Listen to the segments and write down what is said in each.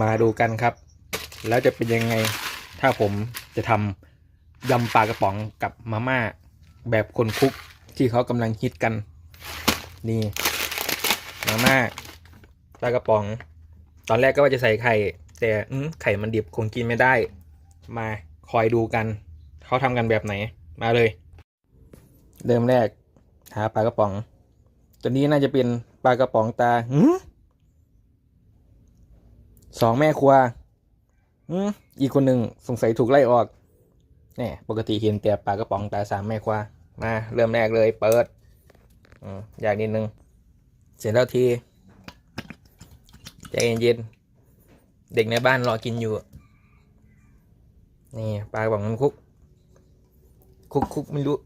มาดูกันครับ แล้วจะเป็นยังไงถ้าผมจะทำยำปลากระป๋องกับมาม่าแบบคนคุกที่เขากำลังฮิตกันนี่มาม่าปลากระป๋อง ตอนแรกก็ว่าจะใส่ไข่ แต่ไข่มันดิบคงกินไม่ได้ มาคอยดูกัน เขาทำกันแบบไหน มาเลย เริ่มแรกหาปลากระป๋อง ตัวนี้น่าจะเป็นปลากระป๋องตาหื สองแม่ครัวอืมอีกคนหนึ่งสงสัยถูกไล่ออกแน่ปกติเห็นแต่ปลากระป๋องตาสามแม่ครัวมาเริ่มแรกเลยเปิดอืมอยากนิดนึง เสร็จแล้วทีใจเย็นๆเด็กในบ้านรอกินอยู่ นี่ปลากระป๋องมันคุก คุกคุกไม่รู้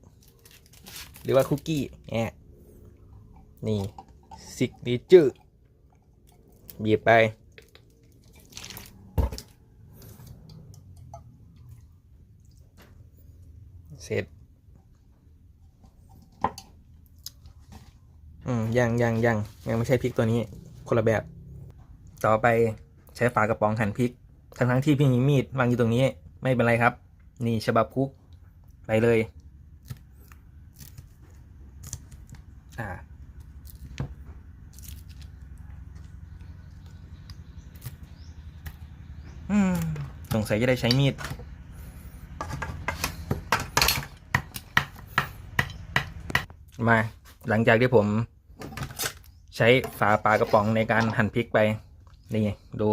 หรือว่าคุกกี้แอบนี่ซิกเนเจอร์บีบไป เสร็จ อืมยังยังยังยังไม่ใช่พริกตัวนี้คนละแบบ ต่อไปใช้ฝากระป๋องหั่นพริก ทั้งทั้งที่พี่มีมีดวางอยู่ตรงนี้ ไม่เป็นไรครับ นี่ฉบับคุก ไปเลย อ่าอืมสงสัยจะได้ใช้มีด มา หลังจากที่ผมใช้ฝาปลากระป๋องในการหั่นพริกไป นี่ดู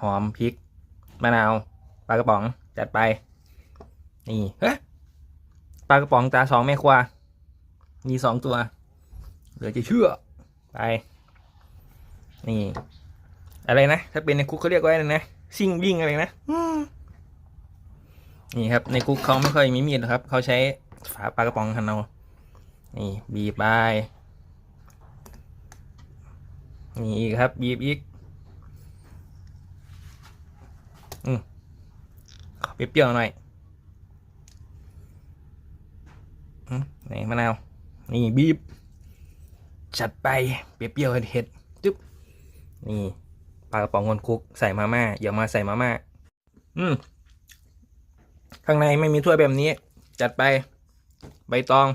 หอมพริกมะนาวปลากระป๋องจัดไป นี่เฮ้ยปลากระป๋องตาสองแม่ครัวมีสองตัว เหลือจะเชื่อไปนี่ อะไรนะ ถ้าเป็นในคุกเขาเรียกว่าอะไรนะซิ่งวิ่งอะไรนะนี่ครับในคุกเขาไม่ค่อยมีมีดหรอกครับ เขาใช้ฝาปลากระป๋องหั่นเอา นี่บีบไปนี่อีกครับบีบอีกอืมขอเปรี้ยวหน่อยอืมไหนมะนาว นี่บีบ จัดไปเปรี้ยวเผ็ดจุ๊บนี่ปลากระป๋องคนคุกใส่มาม่าอย่ามาใส่มาม่าอืมข้างในไม่มีถ้วยแบบนี้ จัดไป ใบตอง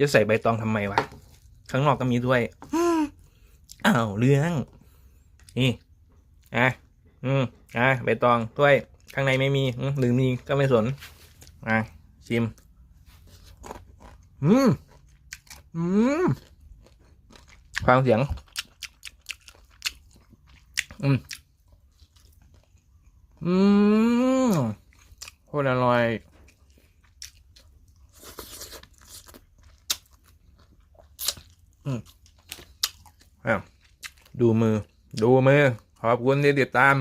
จะใส่ใบตองทำไมวะ ข้างนอกก็มีด้วยอืมอ้าวเรื่อง นี่ อะ อืม อะใบตองถ้วย ข้างในไม่มีอืมหรือมีก็ไม่สน อะ ชิม อืม อืมฟังเสียง อืม อืมโคตรอร่อย อืมอ้าว ดูมือ ดูมือ ขอบคุณที่ติดตาม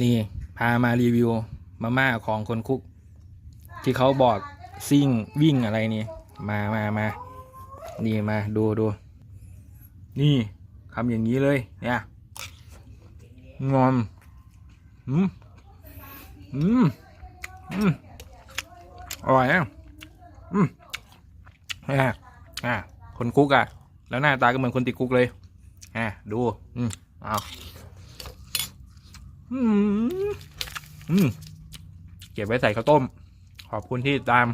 นี่ พามารีวิว มาม่าของคนคุก ที่เขาบอกซิ่งวิ่งอะไรนี่ มามามานี่มาดูดูนี่ทำอย่างนี้เลย เนี่ยงอมอืมอืมอืมอร่อยอะอืมอะอะ คนคุกอะ แล้วหน้าตาก็เหมือนคนติดคุกเลยอะดู อืมเอาอืมอืมเก็บไว้ใส่ข้าวต้ม ขอบคุณที่ตาม